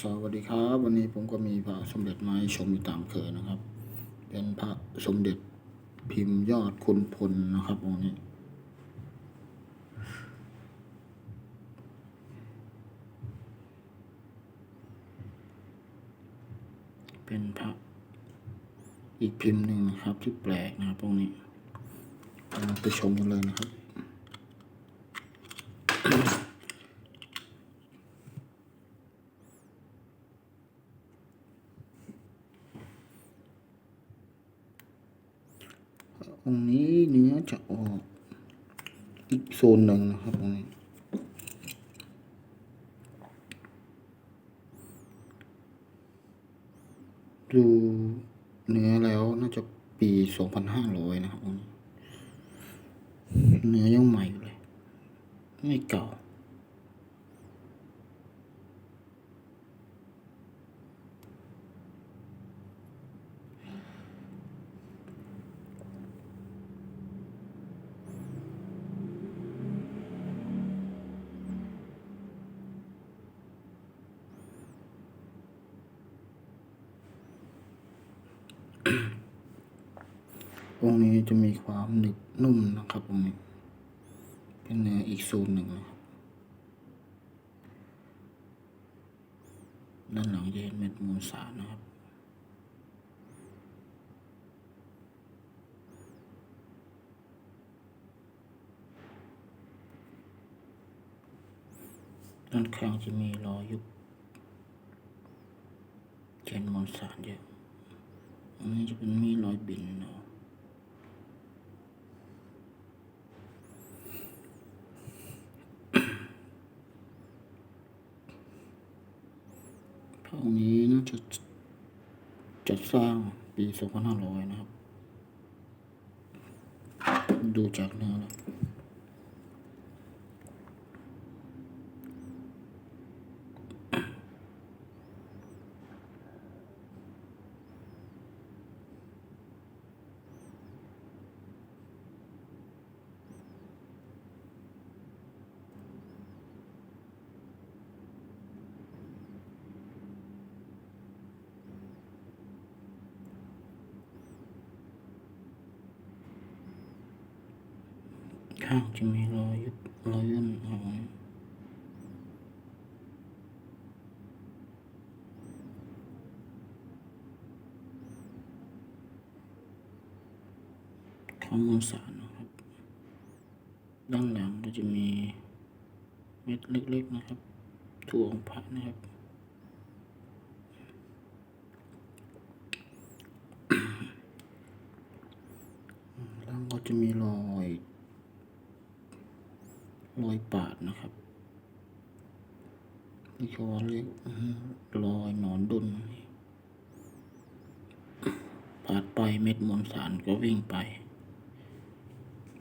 สวัสดีครับ วันนี้ผมก็มีพระสมเด็จมาให้ชมอยู่ตามเคยนะครับ เป็นพระสมเด็จพิมพ์ยอดคุณพลนะครับองค์นี้ เป็นพระอีกพิมพ์หนึ่งนะครับ ที่แปลกนะครับองค์นี้ไปชมกันเลยนะครับ รงนี้เนื้อจะออกอีกโซนหนึ่งนะครับตรงนี้ดูเนื้อแล้วน่าจะปีสองพันห้าร้อยนะครับองนี้เนื้อยังใหม่อยู่เลย ไม่เก่า องนี้จะมีความหนึบนุ่มนะครับองนี้ เป็นเนื้ออีกโซนหนึ่งนะครับด้านหลังจะเห็นเม็ดมูลสารนะครับ ด้านข้างจะมีรอยยุบเจนมวลสารเยอะ อันนี้จะเป็นมีรอยบินเนาะพระองค์นี้น่าจะจัดสร้างปี 2500 นะครับ ดูจากเนื้อแล้ว ข้างจะมีรอยยุบรอยย่นครับผมข้อมูลสารนะครับ ด้านหลังก็จะมีเม็ดเล็กๆนะครับถั่วองค์พระนะครับแล้วก็จะมีรอย รอยปาดนะครับนี่เขาเรียกอื้อยหนอนดุนปาดไปเม็ดมวลสารก็วิ่งไป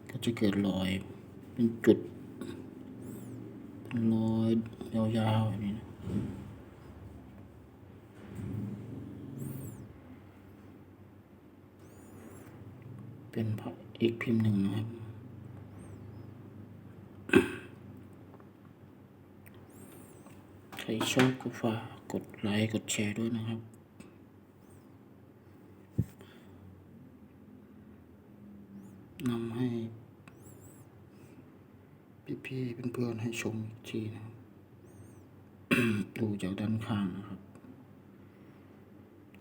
ก็จะเกิดรอยเป็นจุดเป็นรอยยาวๆอย่างนี้นะเป็นพระอีกพิมพ์หนึ่งนะครับ ใครชอบก็ฝากกดไลค์กดแชร์ด้วยนะครับ นำให้พี่ๆเพื่อนๆให้ชมอีกทีนะครับ ดูจากด้านข้างนะครับ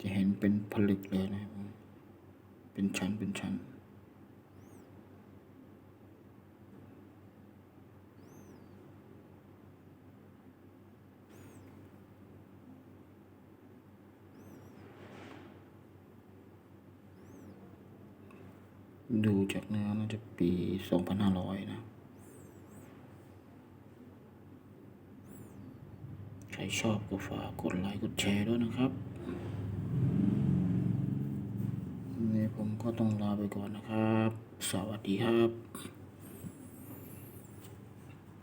จะเห็นเป็นผลึกเลยนะครับ เป็นชั้นเป็นชั้น ดูจากเนื้อน่าจะปี2500นะ ใครชอบก็ฝากกดไลค์กดแชร์ด้วยนะครับวันนี่ผมก็ต้องลาไปก่อนนะครับ สวัสดีครับ